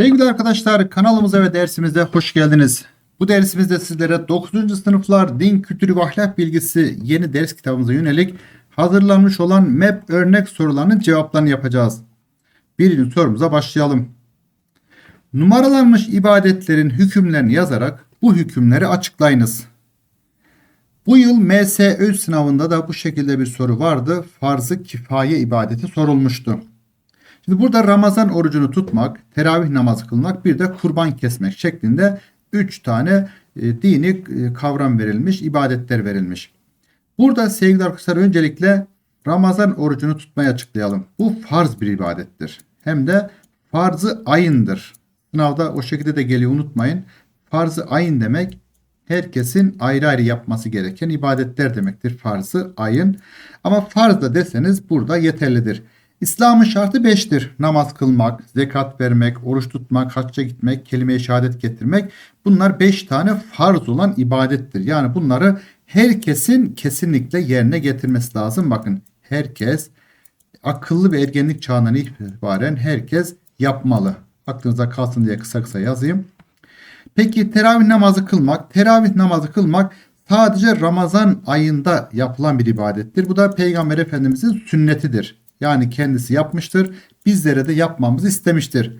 Sevgili arkadaşlar kanalımıza ve dersimize hoş geldiniz. Bu dersimizde sizlere 9. sınıflar din kültürü ve ahlak bilgisi yeni ders kitabımıza yönelik hazırlanmış olan MEP örnek sorularının cevaplarını yapacağız. Birinci sorumuza başlayalım. Numaralanmış ibadetlerin hükümlerini yazarak bu hükümleri açıklayınız. Bu yıl MSÖ sınavında da bu şekilde bir soru vardı. Farz-ı kifaye ibadeti sorulmuştu. Şimdi burada Ramazan orucunu tutmak, teravih namazı kılmak, bir de kurban kesmek şeklinde üç tane e, dini e, kavram verilmiş, ibadetler verilmiş. Burada sevgili arkadaşlar öncelikle Ramazan orucunu tutmayı açıklayalım. Bu farz bir ibadettir. Hem de farzı ayındır. Sınavda o şekilde de geliyor unutmayın. Farzı ayın demek herkesin ayrı ayrı yapması gereken ibadetler demektir. Farzı ayın. Ama farz da deseniz burada yeterlidir. İslam'ın şartı 5'tir. Namaz kılmak, zekat vermek, oruç tutmak, hacca gitmek, kelime-i şehadet getirmek. Bunlar 5 tane farz olan ibadettir. Yani bunları herkesin kesinlikle yerine getirmesi lazım. Bakın herkes akıllı ve ergenlik çağından itibaren herkes yapmalı. Aklınıza kalsın diye kısa kısa yazayım. Peki teravih namazı kılmak, teravih namazı kılmak sadece Ramazan ayında yapılan bir ibadettir. Bu da Peygamber Efendimizin sünnetidir. Yani kendisi yapmıştır. Bizlere de yapmamızı istemiştir.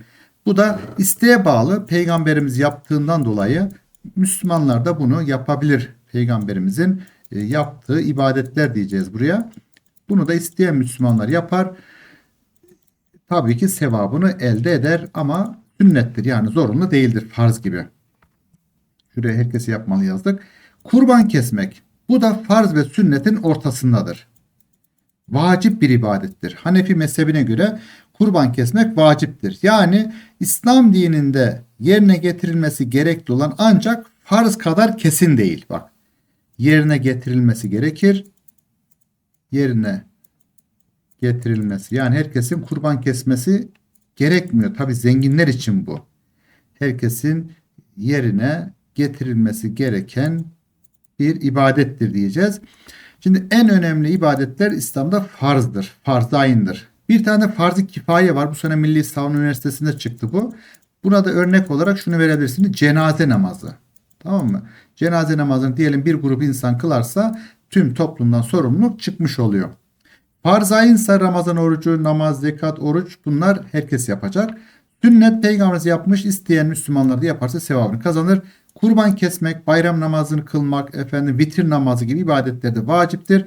Bu da isteğe bağlı peygamberimiz yaptığından dolayı Müslümanlar da bunu yapabilir. Peygamberimizin e, yaptığı ibadetler diyeceğiz buraya. Bunu da isteyen Müslümanlar yapar. Tabii ki sevabını elde eder ama sünnettir yani zorunlu değildir farz gibi. Şuraya herkesi yapmalı yazdık. Kurban kesmek. Bu da farz ve sünnetin ortasındadır vacip bir ibadettir. Hanefi mezhebine göre kurban kesmek vaciptir. Yani İslam dininde yerine getirilmesi gerekli olan ancak farz kadar kesin değil. Bak yerine getirilmesi gerekir. Yerine getirilmesi yani herkesin kurban kesmesi gerekmiyor. Tabi zenginler için bu. Herkesin yerine getirilmesi gereken bir ibadettir diyeceğiz. Şimdi en önemli ibadetler İslam'da farzdır. Farz ayındır. Bir tane farz-ı kifaye var. Bu sene Milli İslam Üniversitesi'nde çıktı bu. Buna da örnek olarak şunu verebilirsiniz. Cenaze namazı. Tamam mı? Cenaze namazını diyelim bir grup insan kılarsa tüm toplumdan sorumluluk çıkmış oluyor. Farz ayınsa Ramazan orucu, namaz, zekat, oruç bunlar herkes yapacak. Sünnet peygamberimiz yapmış isteyen Müslümanlar da yaparsa sevabını kazanır. Kurban kesmek, bayram namazını kılmak, efendim vitir namazı gibi ibadetler de vaciptir.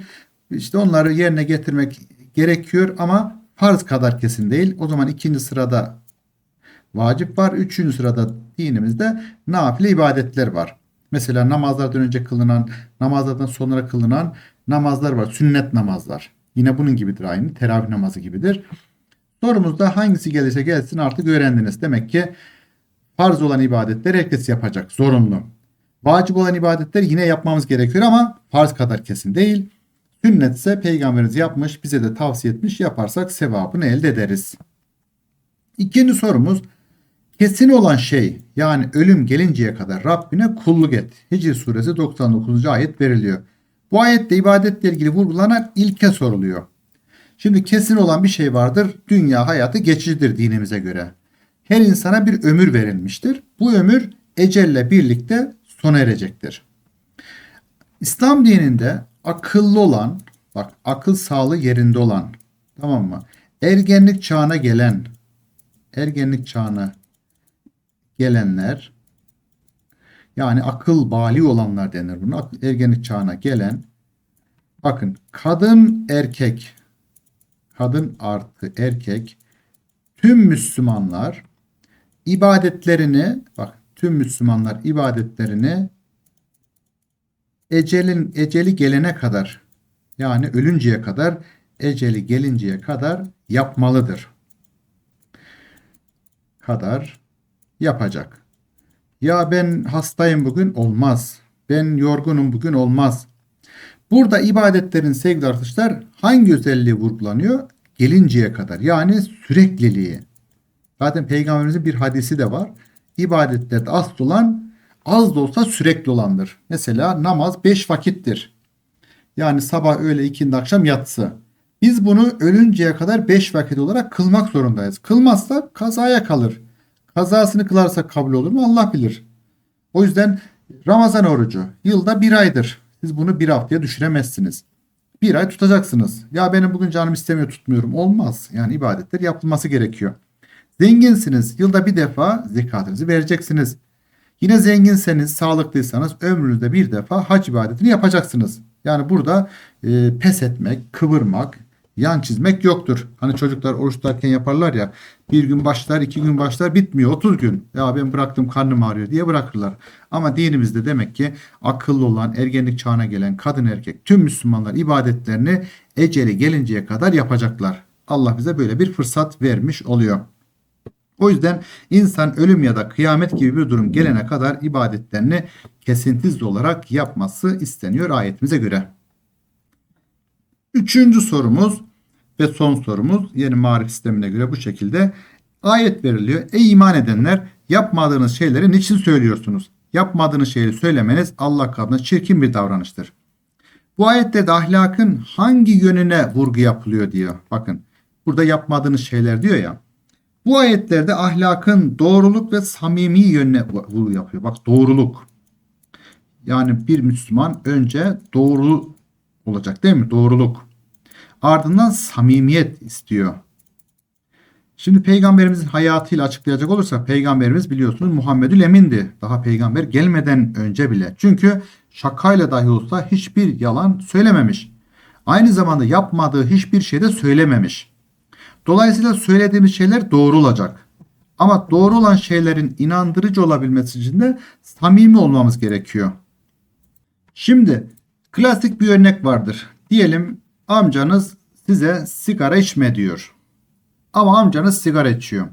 İşte onları yerine getirmek gerekiyor ama farz kadar kesin değil. O zaman ikinci sırada vacip var. Üçüncü sırada dinimizde nafile ibadetler var. Mesela namazlardan önce kılınan, namazlardan sonra kılınan namazlar var. Sünnet namazlar. Yine bunun gibidir aynı. Teravih namazı gibidir. Sorumuzda hangisi gelirse gelsin artık öğrendiniz. Demek ki farz olan ibadetler herkes yapacak. Zorunlu. Vacip olan ibadetler yine yapmamız gerekiyor ama farz kadar kesin değil. Sünnet ise peygamberimiz yapmış, bize de tavsiye etmiş. Yaparsak sevabını elde ederiz. İkinci sorumuz kesin olan şey yani ölüm gelinceye kadar Rabbine kulluk et. Hicr suresi 99. ayet veriliyor. Bu ayette ibadetle ilgili vurgulanan ilke soruluyor. Şimdi kesin olan bir şey vardır. Dünya hayatı geçicidir dinimize göre. Her insana bir ömür verilmiştir. Bu ömür ecelle birlikte sona erecektir. İslam dininde akıllı olan, bak akıl sağlığı yerinde olan, tamam mı? Ergenlik çağına gelen, ergenlik çağına gelenler, yani akıl bali olanlar denir bunu. Ergenlik çağına gelen, bakın kadın erkek, kadın artı erkek, tüm Müslümanlar ibadetlerini bak tüm Müslümanlar ibadetlerini ecelin eceli gelene kadar yani ölünceye kadar eceli gelinceye kadar yapmalıdır. Kadar yapacak. Ya ben hastayım bugün olmaz. Ben yorgunum bugün olmaz. Burada ibadetlerin sevgili arkadaşlar hangi özelliği vurgulanıyor? Gelinceye kadar yani sürekliliği. Zaten peygamberimizin bir hadisi de var. İbadetlerde asıl olan az da olsa sürekli olandır. Mesela namaz 5 vakittir. Yani sabah, öğle, ikindi, akşam, yatsı. Biz bunu ölünceye kadar 5 vakit olarak kılmak zorundayız. Kılmazsa kazaya kalır. Kazasını kılarsa kabul olur mu? Allah bilir. O yüzden Ramazan orucu yılda bir aydır. Siz bunu bir haftaya düşüremezsiniz. Bir ay tutacaksınız. Ya benim bugün canım istemiyor tutmuyorum. Olmaz. Yani ibadetler yapılması gerekiyor. Zenginsiniz. Yılda bir defa zekatınızı vereceksiniz. Yine zenginseniz, sağlıklıysanız ömrünüzde bir defa hac ibadetini yapacaksınız. Yani burada e, pes etmek, kıvırmak, yan çizmek yoktur. Hani çocuklar oruç tutarken yaparlar ya bir gün başlar, iki gün başlar bitmiyor 30 gün. Ya ben bıraktım karnım ağrıyor diye bırakırlar. Ama dinimizde demek ki akıllı olan, ergenlik çağına gelen kadın erkek tüm Müslümanlar ibadetlerini eceli gelinceye kadar yapacaklar. Allah bize böyle bir fırsat vermiş oluyor. O yüzden insan ölüm ya da kıyamet gibi bir durum gelene kadar ibadetlerini kesintisiz olarak yapması isteniyor ayetimize göre. Üçüncü sorumuz ve son sorumuz yeni marif sistemine göre bu şekilde ayet veriliyor. Ey iman edenler yapmadığınız şeyleri niçin söylüyorsunuz? Yapmadığınız şeyi söylemeniz Allah katında çirkin bir davranıştır. Bu ayette de ahlakın hangi yönüne vurgu yapılıyor diyor. Bakın burada yapmadığınız şeyler diyor ya. Bu ayetlerde ahlakın doğruluk ve samimi yönüne vurgu yapıyor. Bak doğruluk. Yani bir Müslüman önce doğru olacak değil mi? Doğruluk. Ardından samimiyet istiyor. Şimdi peygamberimizin hayatıyla açıklayacak olursak peygamberimiz biliyorsunuz Muhammedül Emin'di. Daha peygamber gelmeden önce bile. Çünkü şakayla dahi olsa hiçbir yalan söylememiş. Aynı zamanda yapmadığı hiçbir şey de söylememiş. Dolayısıyla söylediğimiz şeyler doğru olacak. Ama doğru olan şeylerin inandırıcı olabilmesi için de samimi olmamız gerekiyor. Şimdi klasik bir örnek vardır. Diyelim amcanız size sigara içme diyor. Ama amcanız sigara içiyor.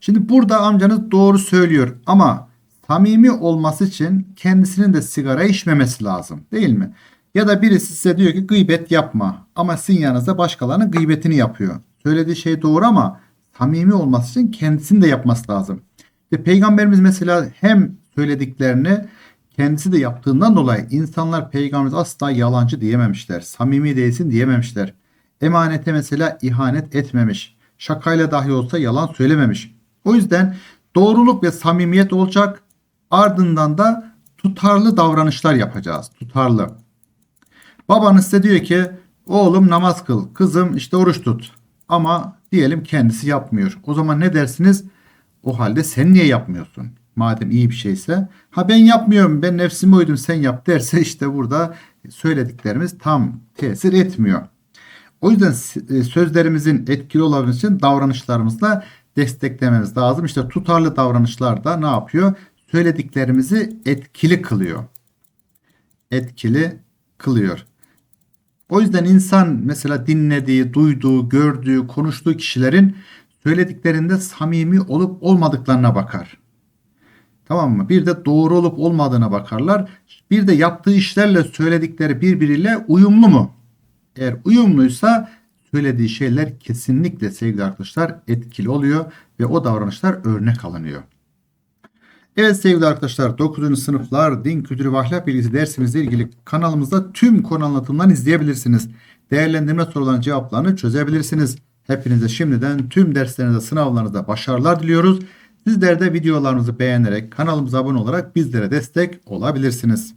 Şimdi burada amcanız doğru söylüyor ama samimi olması için kendisinin de sigara içmemesi lazım değil mi? Ya da birisi size diyor ki gıybet yapma ama sizin yanınızda başkalarının gıybetini yapıyor. Söylediği şey doğru ama samimi olması için kendisini de yapması lazım. İşte Peygamberimiz mesela hem söylediklerini kendisi de yaptığından dolayı insanlar peygamberimiz asla yalancı diyememişler. Samimi değilsin diyememişler. Emanete mesela ihanet etmemiş. Şakayla dahi olsa yalan söylememiş. O yüzden doğruluk ve samimiyet olacak. Ardından da tutarlı davranışlar yapacağız. Tutarlı. Babanız size diyor ki oğlum namaz kıl, kızım işte oruç tut. Ama diyelim kendisi yapmıyor. O zaman ne dersiniz? O halde sen niye yapmıyorsun? Madem iyi bir şeyse. Ha ben yapmıyorum ben nefsime uydum sen yap derse işte burada söylediklerimiz tam tesir etmiyor. O yüzden e, sözlerimizin etkili olabilmesi için davranışlarımızla desteklememiz lazım. İşte tutarlı davranışlar da ne yapıyor? Söylediklerimizi etkili kılıyor. Etkili kılıyor. O yüzden insan mesela dinlediği, duyduğu, gördüğü, konuştuğu kişilerin söylediklerinde samimi olup olmadıklarına bakar. Tamam mı? Bir de doğru olup olmadığına bakarlar. Bir de yaptığı işlerle söyledikleri birbiriyle uyumlu mu? Eğer uyumluysa söylediği şeyler kesinlikle sevgili arkadaşlar etkili oluyor ve o davranışlar örnek alınıyor. Evet sevgili arkadaşlar 9. sınıflar din kültürü ve ahlak bilgisi dersimizle ilgili kanalımızda tüm konu anlatımlarını izleyebilirsiniz. Değerlendirme sorularının cevaplarını çözebilirsiniz. Hepinize şimdiden tüm derslerinizde sınavlarınızda başarılar diliyoruz. Sizler de videolarımızı beğenerek kanalımıza abone olarak bizlere destek olabilirsiniz.